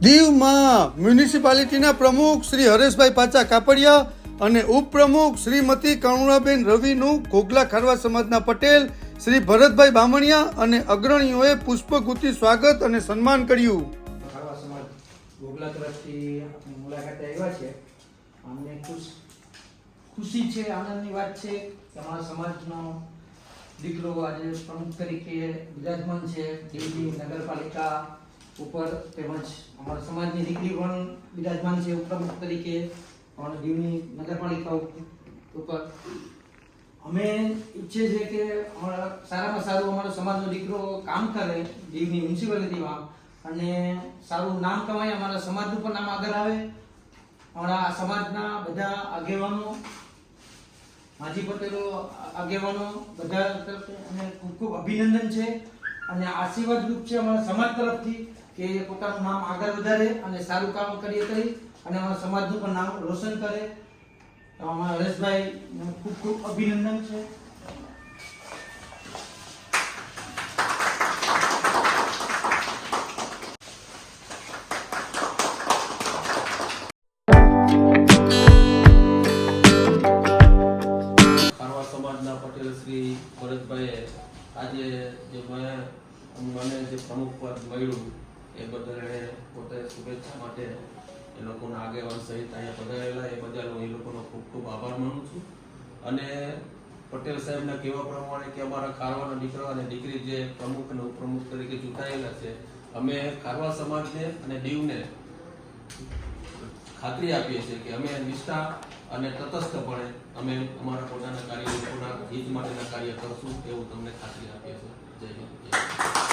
મ્યુનિસિપાલિટીના પ્રમુખ શ્રી હરેશભાઈ પાચા કાપડિયા અને ઉપપ્રમુખ શ્રીમતી કરુણાબેન રવિનું ઘોઘલા ખારવા સમાજના પટેલ, શ્રી ભરતભાઈ બામણિયા અને અગ્રણીઓએ પુષ્પગુતિ સ્વાગત અને સન્માન કર્યું. ખુશી છે, આનંદની વાત છે કે સમાજનો દીકરો આજે પ્રમુખ તરીકે બિરાજમાન છે. દિલ્હી નગરપાલિકા ઉપર તેમજ અમારા સમાજની દીકરી પણ બિરાજમાન છે, ઉપપ્રમુખ તરીકે પણ દીવની નગરપાલિકા ઉપર. અમે ઈચ્છે છે કે અમારા સારામાં સારું અમારો સમાજનો દીકરો કામ કરે દીવની મ્યુનિસિપાલિટીમાં અને સારું નામ કમાય, અમારા સમાજનું પણ નામ આગળ આવે. અમારા સમાજના બધા આગેવાનો, માજી પટેલો આગેવાનો બધા તરફથી અને ખૂબ ખૂબ અભિનંદન છે અને આશીર્વાદ રૂપ છે અમારા સમાજ તરફથી. કે એ પોતાનું નામ આગળ વધારે અને સારું કામ કરીએ કરી અને અમારા સમાજનું પણ નામ રોશન કરે. અમારા હરેશભાઈ ખૂબ ખૂબ અભિનંદન છે. પટેલ શ્રી ભરતભાઈએ આજે જે મને જે પ્રમુખ પદ મળ્યું એ બદલ પોતે શુભેચ્છા માટે એ લોકોના આગેવાન સહિત અહીંયા પધારેલા એ બદલ એ લોકોનો ખૂબ ખૂબ આભાર માનું છું. અને પટેલ સાહેબના કહેવા પ્રમાણે કે અમારા ખારવાના દીકરા અને દીકરી જે પ્રમુખ અને ઉપપ્રમુખ તરીકે ચૂંટાયેલા છે, અમે ખારવા સમાજને અને દીવને ખાતરી આપીએ છીએ કે અમે નિષ્ઠા અને તટસ્થપણે અમે અમારા પોતાના કાર્ય લોકોના હિત માટેના કાર્ય કરશું એવું તમને ખાતરી આપીએ છીએ.